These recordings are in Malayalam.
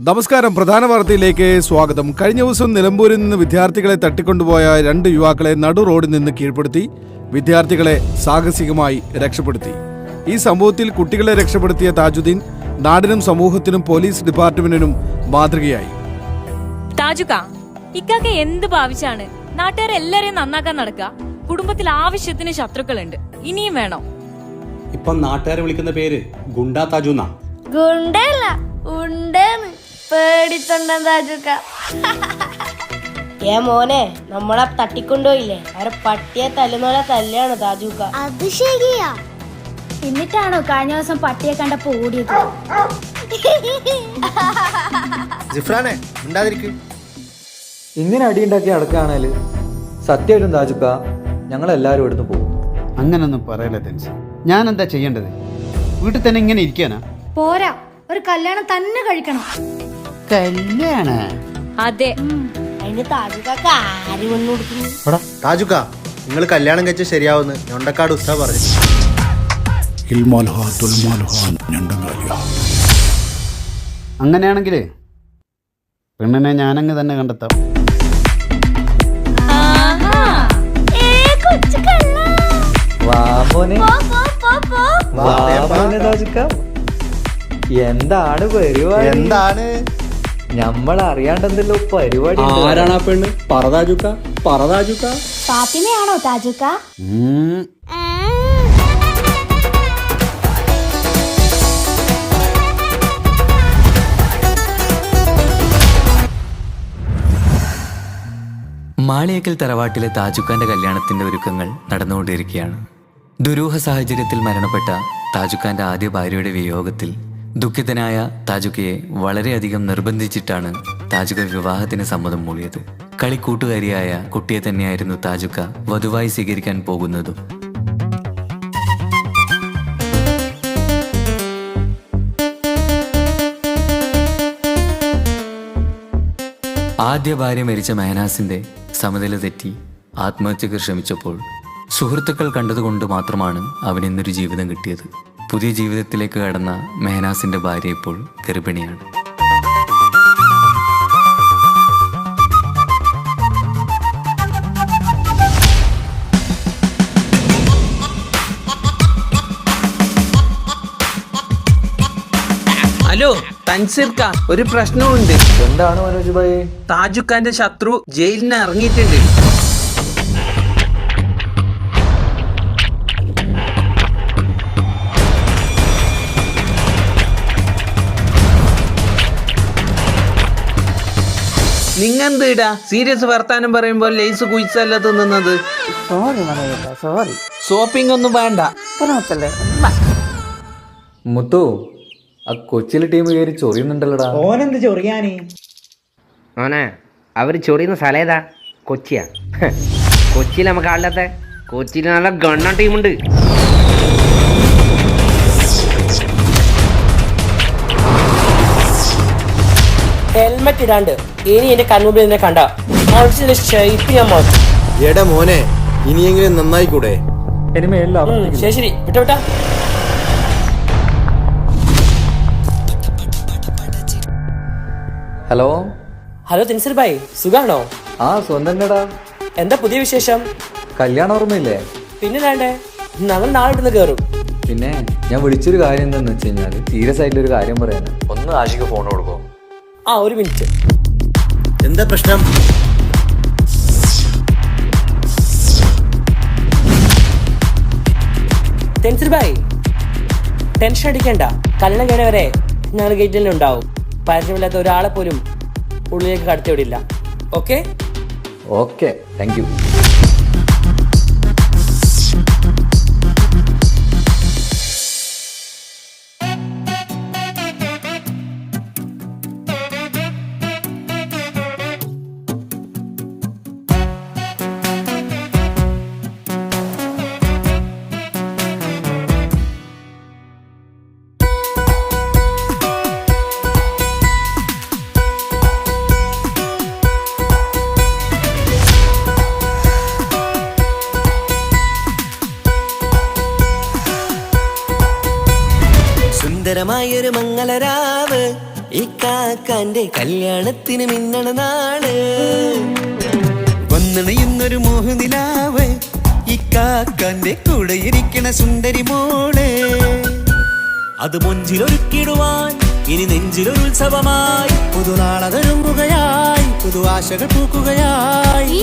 നമസ്കാരം. പ്രധാന വാർത്തയിലേക്ക് സ്വാഗതം. കഴിഞ്ഞ ദിവസം നിലമ്പൂരിൽ നിന്ന് വിദ്യാർത്ഥികളെ തട്ടിക്കൊണ്ടുപോയ രണ്ട് യുവാക്കളെ നടു റോഡിൽ നിന്ന് കീഴ്പ്പെടുത്തി. വിദ്യാർത്ഥികളെ സാഹസികമായി രക്ഷപ്പെടുത്തി. ഈ സംഭവത്തിൽ കുട്ടികളെ രക്ഷപ്പെടുത്തിയ താജുദ്ദീൻ നാടിനും സമൂഹത്തിനും പോലീസ് ഡിപ്പാർട്ട്മെന്റിനും മാതൃകയായി. താജുക്ക ഇക്കാക്ക എന്ത് ഭാവിച്ചാണ്? നാട്ടുകാരെല്ലാരെയും നന്നാക്കാൻ നടക്കുക. കുടുംബത്തിൽ ആവശ്യത്തിന് ശത്രുക്കളുണ്ട്. ഇനിയും വേണോ? ഇപ്പം നാട്ടുകാരെ വിളിക്കുന്ന പേര് ഗുണ്ടാ താജു ഗുണ്ടല്ല ഉണ്ടെന്ന് ഏ മോനെ നമ്മളെ തട്ടിക്കൊണ്ടുപോയില്ലേ? അവരെ പട്ടിയെ തല്ലുന്നോലെ തല്ലാണ് താജൂക്ക അത് ശരിയാ. എന്നിട്ടാണോ കഴിഞ്ഞ ദിവസം പട്ടിയെ കണ്ടപ്പോ ഓടിയത്? ജിഫ്രാനെ ഉണ്ടാതിരിക്ക് ഇങ്ങനെ അടിയുണ്ടാക്കി അടക്കാണേൽ സത്യമായിട്ടും താജുക്ക ഞങ്ങളെല്ലാവരും ഇവിടുന്ന് പോകും. അങ്ങനൊന്നും പറയല്ല തെൻസ്. ഞാൻ എന്താ ചെയ്യേണ്ടത്? വീട്ടിൽ തന്നെ ഇങ്ങനെ ഇരിക്കാനാ? പോരാ. ഒരു കല്യാണം തന്നെ കഴിക്കണം. കല്യാണ. അതെ. അതിന് താജൂക്കാക്ക് ആര് വന്നു കൊടുക്കുന്നു? താജുക്ക നിങ്ങൾ കല്യാണം കഴിച്ച ശരിയാവുന്ന്. ഞൊണ്ടക്കാട് ഉസ്താ പറഞ്ഞു. അങ്ങനെയാണെങ്കിലേ പെണ്ണിനെ ഞാനങ്ങ് തന്നെ കണ്ടെത്താം. വാമോനെ വാമോനെ താജുക്ക. എന്താണ് വരുവാ എന്താണ്? നമ്മൾ അറിയാണ്ടെന്തല്ലോ പരിപാടി. ആരാണ് ആ പെണ്ണ്? പറതാജുക്ക പറതാജുക്ക ഫാത്തിമയാണോ താജുക്ക മാളിയക്കൽ മാളിയേക്കൽ തറവാട്ടിലെ താജുക്കാന്റെ കല്യാണത്തിന്റെ ഒരുക്കങ്ങൾ നടന്നുകൊണ്ടിരിക്കുകയാണ്. ദുരൂഹ സാഹചര്യത്തിൽ മരണപ്പെട്ട താജുക്കാന്റെ ആദ്യ ഭാര്യയുടെ വിയോഗത്തിൽ ദുഃഖിതനായ താജുക്കയെ വളരെയധികം നിർബന്ധിച്ചിട്ടാണ് താജുക വിവാഹത്തിന് സമ്മതം മൂളിയത്. കളിക്കൂട്ടുകാരിയായ കുട്ടിയെ തന്നെയായിരുന്നു താജുക്ക വധുവായി സ്വീകരിക്കാൻ പോകുന്നതും. ആദ്യ ഭാര്യ മരിച്ച മെഹനാസിന്റെ സമനില തെറ്റി ആത്മഹത്യക്ക് ശ്രമിച്ചപ്പോൾ സുഹൃത്തുക്കൾ കണ്ടതുകൊണ്ട് മാത്രമാണ് അവൻ ഇന്നൊരു ജീവിതം കിട്ടിയത്. പുതിയ ജീവിതത്തിലേക്ക് കടന്ന മെഹനാസിന്റെ ഭാര്യ ഇപ്പോൾ ഗർഭിണിയാണ്. ഹലോ തൻസിർക്ക ഒരു പ്രശ്നമുണ്ട് എന്താണ് മനോജ് ഭായി? താജുക്കാന്റെ ശത്രു ജയിലിന് ഇറങ്ങിയിട്ടുണ്ട്. നിങ്ങെന്ത് ഇടാ സീരിയസ് വർത്താനം പറയുമ്പോൾ ലേസ് കുയിച്ചല്ല തിന്നുന്നത്? സോറി സോറി ഷോപ്പിംഗ് ഒന്നും വേണ്ട. മുത്തു ആ കൊച്ചിലെ ടീം കയറി ചൊറിയുന്നുണ്ടല്ലോടാ. മോനെ അവർ ചൊറിയുന്ന സ്ഥലം ഏതാ? കൊച്ചിയാ. കൊച്ചിയിൽ നമുക്ക് ആളില്ലാത്ത? കൊച്ചിയിൽ നല്ല ഗണ്ണ ടീമുണ്ട് ഹെൽമെറ്റ് ഇടാണ്ട്. ഇനി എന്റെ കൺമുമ്പിൽ നിന്നെ കണ്ട. ഷേപ്പ് എടാ മോനെ ഇനിയെങ്കിലും നന്നായി കൂടെ ശരി ശരി. വിട്ടോ വിട്ടാ. ഹലോ? ഹലോ തിൻസർ ഭായ്. സുഖാണോ? ആ സ്വന്തം എന്താ പുതിയ വിശേഷം? കല്യാണം ഓർമ്മയില്ലേ? പിന്നെ വേണ്ടേ നമ്മൾ നാളെ ഇവിടുന്ന് കയറും പിന്നെ ഞാൻ വിളിച്ചൊരു കാര്യം എന്താന്ന് വെച്ച് കഴിഞ്ഞാൽ സീരിയസ് ആയിട്ടുള്ള ഒരു കാര്യം പറയാനാണ് ഒന്ന് ആശിക്ക് ഫോൺ കൊടുക്കോ. ആ ഒരു മിനിറ്റ്. എന്താ പ്രശ്നം? ടെൻസിൽ ബായ് ടെൻഷൻ അടിക്കണ്ട. കല്യാണം വരെ ഞങ്ങൾ ഗേറ്റിൽ ഉണ്ടാവും. പരിചയമില്ലാത്ത ഒരാളെ പോലും ഉള്ളിലേക്ക് കടത്തിവിടില്ല. ഓക്കെ ഓക്കെ താങ്ക് യു ഈ ഇക്കാക്കാന്റെ കല്യാണത്തിന് മിന്നണ നാൾ. വന്നണയുന്നൊരു മോഹനിലാവ് ഇക്കാക്കാന്റെ കൂടെ ഇരിക്കണ സുന്ദരി മോൾ. അത് മൊഞ്ചിലൊരുക്കിടുവാൻ ഇനി നെഞ്ചിലൊരു ഉത്സവമായി പുതുനാളതൊരുങ്ങുകയായി പുതു ആശകൾ പൂക്കുകയായി. ഈ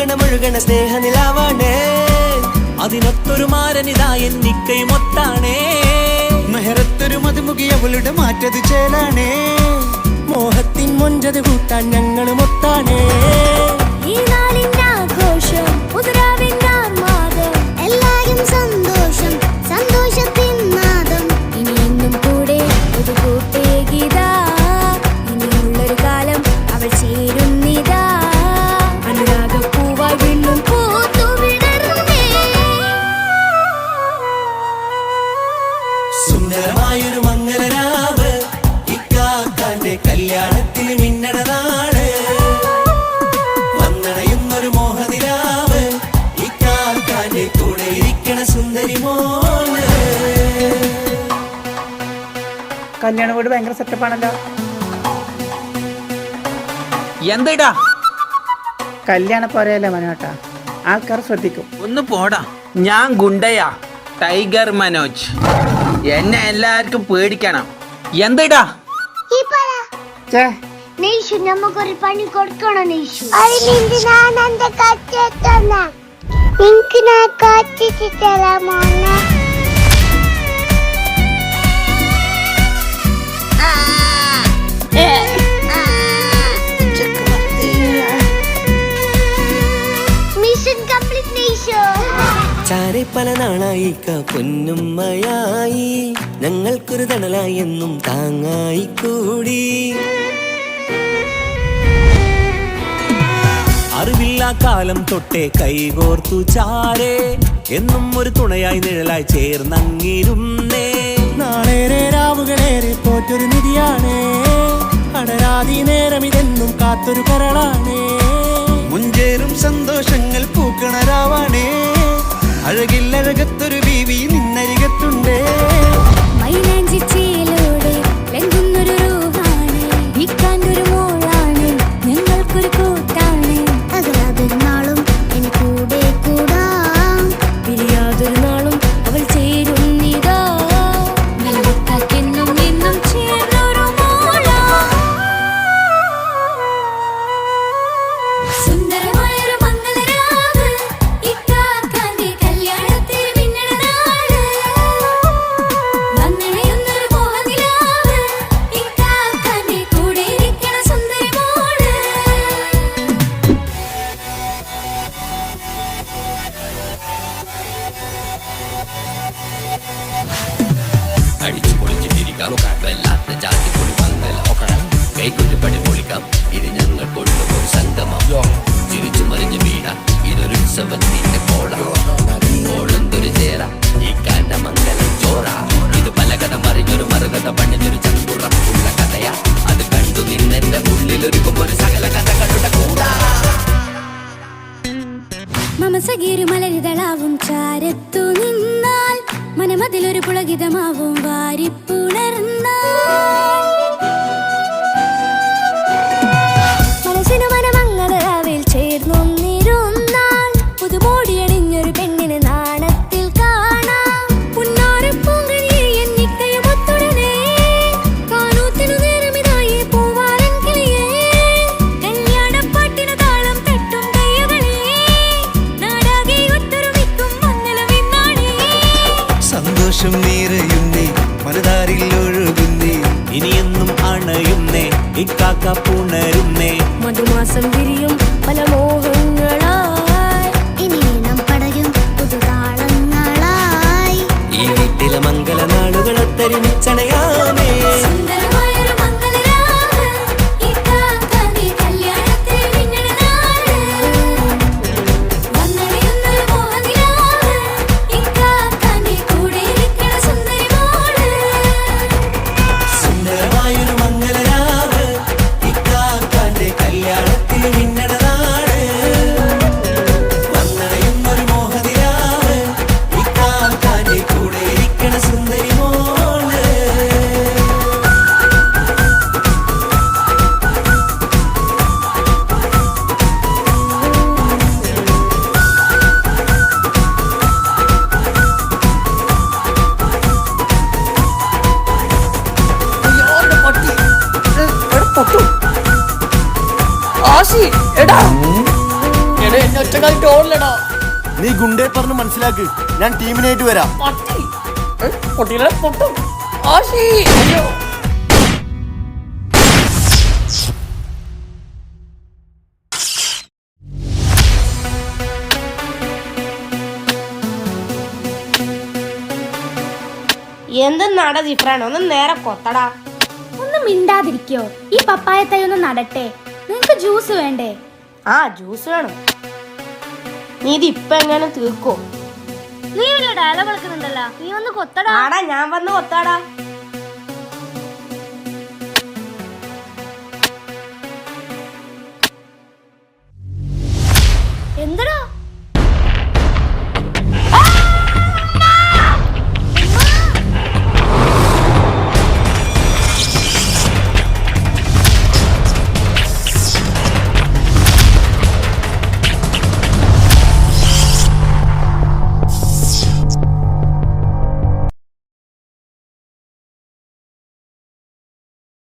ഇന്നിവിടെ മുഴുകണ സ്നേഹനിലാവാണേ. അതിനൊത്തൊരു മാരനിതാ എന്നിക്കയും ഒത്താണേ മെഹറത്തൊരു മതിമുഖി അവളുടെ മാറ്റത് ചേലാണേ. മോഹത്തിൻ മൊഞ്ചത് കൂട്ടാൻ ഞങ്ങളും ഒത്താണേ ഈ നാലിന്റെ ആഘോഷം കല്യാണ വീട് ഭയങ്കര സെറ്റപ്പാണല്ലോ എന്തേടാ? കല്യാണ പോരയല്ലേ മനോട്ടാ? ആൾക്കാർ ശ്രദ്ധിക്കും. ഒന്ന് പോടാ. ഞാൻ ഗുണ്ടയാ. ടൈഗർ മനോജ്. എന്നെ എല്ലാവർക്കും പേടിക്കണം. എന്തേടാ? ചേ നമുക്കൊരു പണി കൊടുക്കണം അതിനെന്ത് ഞാൻ എന്റെ ഞാൻ തരാമോ ചാരെ പല നാളായി പൊന്നുമ്മയായി. ഞങ്ങൾക്കൊരു തണലായി എന്നും താങ്ങായി കൂടി. അറിവില്ലാ കാലം തൊട്ടേ കൈകോർത്തു ചാരേ. എന്നും ഒരു തുണയായി നിഴലായി ചേർന്നങ്ങിരുന്നേ. നാളേറെ രാവുകളേറെ തോറ്റൊരു നിധിയാണേ. അടരാതി നേരം ഇതെന്നും കാത്തൊരു കരളാണേ. പൊളിക്കാം. പൊളിക്കാം. സംഗമം. ഈ കഥയാ. അത് കണ്ടു നിന്നെന്റെ കഥ മമസഗീരു ചാരത്തു നിന്നാ. മനമതിലൊരു പുളകിതമാവും വാരിപ്പുണർന്നാൽ. നീ ഗുണ്ടേ പറഞ്ഞ് മനസ്സിലാക്ക്. ഞാൻ ടീമിനായിട്ട് വരാം. എന്തെന്നാട ജിഫ്രാൻ ഒന്ന് നേരെ കൊത്തടാ ഒന്ന് മിണ്ടാതിരിക്കോ. ഈ പപ്പായ തൈ ഒന്ന് നടട്ടെ. നിങ്ങക്ക് ജ്യൂസ് വേണ്ടേ? ആ ജ്യൂസ് വേണം. നീ ഇത് ഇപ്പൊ എങ്ങനെ തീർക്കോ? നീ വലിയ ഡയലോഗ് കളിക്കുന്നുണ്ടല്ലോ നീ ഒന്ന് കൊത്തടാ. ആടാ ഞാൻ വന്ന് കൊത്താടാ.